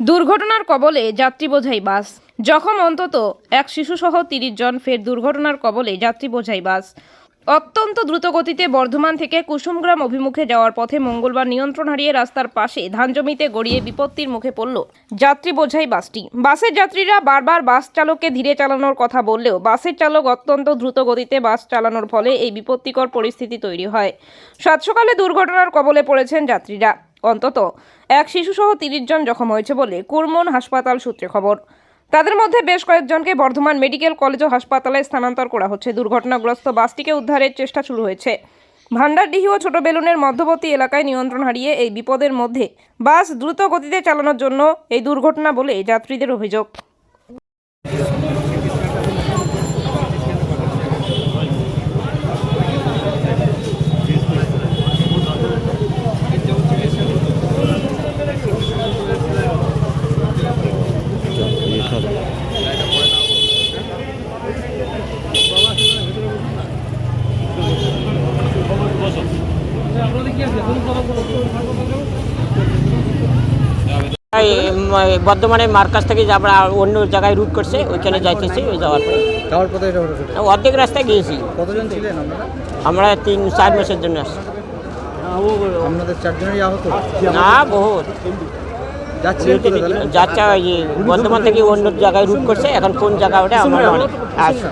দুর্ঘটনার কবলে যাত্রী বোঝাই বাস। জখম অন্তত এক শিশুসহ তিরিশ জন ফের দুর্ঘটনার কবলে যাত্রী বোঝাই বাস। অত্যন্ত দ্রুতগতিতে বর্ধমান থেকে কুসুমগ্রাম অভিমুখে যাওয়ার পথে মঙ্গলবার নিয়ন্ত্রণ হারিয়ে রাস্তার পাশে ধান জমিতে গড়িয়ে বিপত্তির মুখে পড়ল যাত্রী বোঝাই বাসটি। বাসের যাত্রীরা বারবার বাস চালককে ধীরে চালানোর কথা বললেও বাসের চালক অত্যন্ত দ্রুত গতিতে বাস চালানোর ফলে এই বিপত্তিকর পরিস্থিতি তৈরি হয়। সাত সকালে দুর্ঘটনার কবলে পড়েছেন যাত্রীরা। অন্তত এক শিশুসহ তিরিশ জন জখম হয়েছে বলে কুরমন হাসপাতাল সূত্রে খবর। তাদের মধ্যে বেশ কয়েকজনকে বর্ধমান মেডিকেল কলেজ ও হাসপাতালে স্থানান্তর করা হচ্ছে। দুর্ঘটনাগ্রস্ত বাসটিকে উদ্ধারের চেষ্টা শুরু হয়েছে। ভান্ডারডিহি ও ছোট বেলুনের মধ্যবর্তী এলাকায় নিয়ন্ত্রণ হারিয়ে এই বিপদের মধ্যে বাস দ্রুত গতিতে চালানোর জন্য এই দুর্ঘটনা বলে যাত্রীদের অভিযোগ। বর্ধমানের মার্কাজ থেকে আমরা অন্য জায়গায় রুট করছে ওইখানে যাইতেছি ওই যাওয়ার পরে। যাওয়ার পথে। অর্ধেক রাস্তায় গিয়েছি। কতজন ছিলেন আমরা তিন চার মাসের জন্য আসছি। আপনাদের চারজনেরই আহত? না বহুত। যাচ্ছে বর্ধমান থেকে অন্য জায়গায় রুট করছে এখন কোন জায়গা ওটা আমরা অনেক আস-।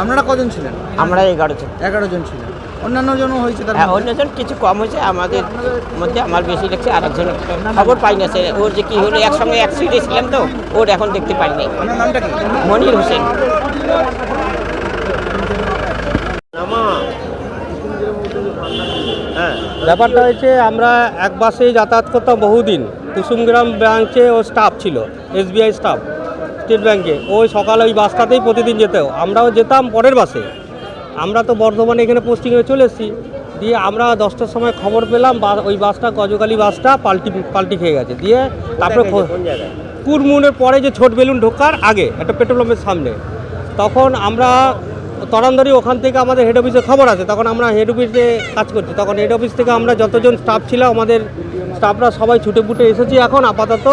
আপনারা কজন ছিলেন? আমরা এগারো জন। এগারো জন ছিলেন। অন্যান্য জনও হয়েছে তার হ্যাঁ? অন্যজন কিছু কম হয়েছে আমাদের মধ্যে আমার বেশি লাগছে আর একজন খবর পাই না সে। ওর যে কি হলো একসঙ্গে এক সিটে ছিলাম তো ওর এখন দেখতে পাইনি। নামটা কি? মনির হোসেন। ব্যাপারটা হয়েছে আমরা এক বাসেই যাতায়াত করতাম বহুদিন। কুসুমগ্রাম ব্রাঞ্চে ও স্টাফ ছিল এসবিআই স্টাফ স্টেট ব্যাংকে ওই সকালে ওই বাসটাতেই প্রতিদিন যেতেও আমরাও যেতাম পরের বাসে। আমরা তো বর্ধমানে এখানে পোস্টিংয়ে চলে এসেছি। দিয়ে আমরা দশটার সময় খবর পেলাম বা ওই বাসটা গজকালি বাসটা পাল্টি পাল্টি খেয়ে গেছে। দিয়ে তারপরে কুরমুনের পরে যে ছোট বেলুন ঢোকার আগে একটা পেট্রোল পাম্পের সামনে। তখন আমরা তরান্দরি ওখান থেকে আমাদের হেড অফিসে খবর আছে। তখন আমরা হেড অফিসে কাজ করছি। তখন হেড অফিস থেকে আমরা যতজন স্টাফ ছিলাম আমাদের স্টাফরা সবাই ছুটে ফুটে এসেছি এখন আপাতত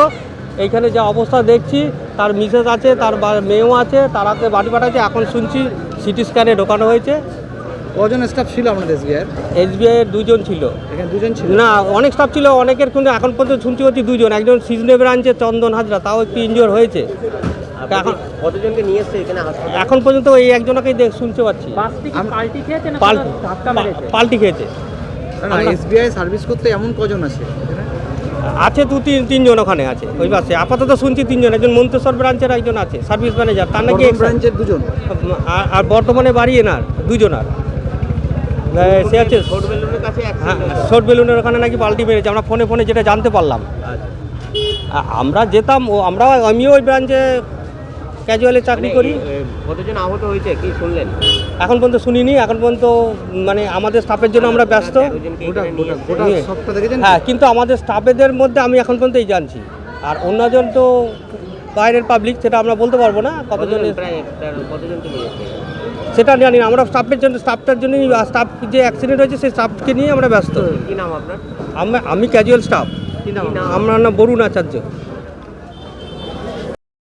এইখানে যা অবস্থা দেখছি তার মিসেস আছে তার মেয়েও আছে তারাকে বাড়ি পাঠাচ্ছে এখন শুনছি সিটি স্ক্যানে ঢোকানো হয়েছে। কজন স্টাফ ছিল আপনাদের এসবিআই এসবিআই এর দুজন ছিল। এখানে দুজন ছিল? না অনেক স্টাফ ছিল অনেকের কিন্তু এখন পর্যন্ত শুনছি হচ্ছে দুজন একজন সিজনে ব্রাঞ্চে চন্দন হাজরা তাও একটু ইনজোর হয়েছে। এখন কতজনকে নিয়ে এসছে এখানে এখন পর্যন্ত এই একজনকেই দেখ শুনতে পাচ্ছি। পাল্টি পাল্টি খেয়েছে। না এসবিআই সার্ভিস করতে এমন কজন আছে? আছে দু তিন তিনজন ওখানে আছে ওই বাসে আপাতত শুনছি তিনজন একজন মন্তেশ্বর ব্রাঞ্চের একজন আছে সার্ভিস ম্যানেজার তার নাকি ব্রাঞ্চের দুজন? আর- আর বর্তমানে বাড়ি এনার দুজন আর। সে আছে হ্যাঁ শর্ট বেলুনের ওখানে নাকি পাল্টি মেরেছে আমরা ফোনে ফোনে যেটা জানতে পারলাম। আমরা যেতাম ও আমরা আমিও ওই ব্রাঞ্চে ক্যাজুয়ালি চাকরি করি। কতজন আহত হয়েছে? কি শুনলেন? এখন পর্যন্ত শুনিনি এখন পর্যন্ত মানে আমাদের স্টাফের জন্য আমরা ব্যস্ত। দেখেছেন? হ্যাঁ কিন্তু আমাদের স্টাফেদের মধ্যে আমি এখন পর্যন্ত এই জানছি। আর অন্যজন তো বাইরের পাবলিক সেটা আমরা বলতে পারব না কতজন সেটা জানি না আমরা স্টাফের জন্য স্টাফটার জন্যই স্টাফ যে অ্যাক্সিডেন্ট হয়েছে সেই স্টাফকে নিয়ে আমরা ব্যস্ত। কি নাম আপনার? আমি আমি ক্যাজুয়াল স্টাফ কি নাম আমার নাম বরুণ আচার্য।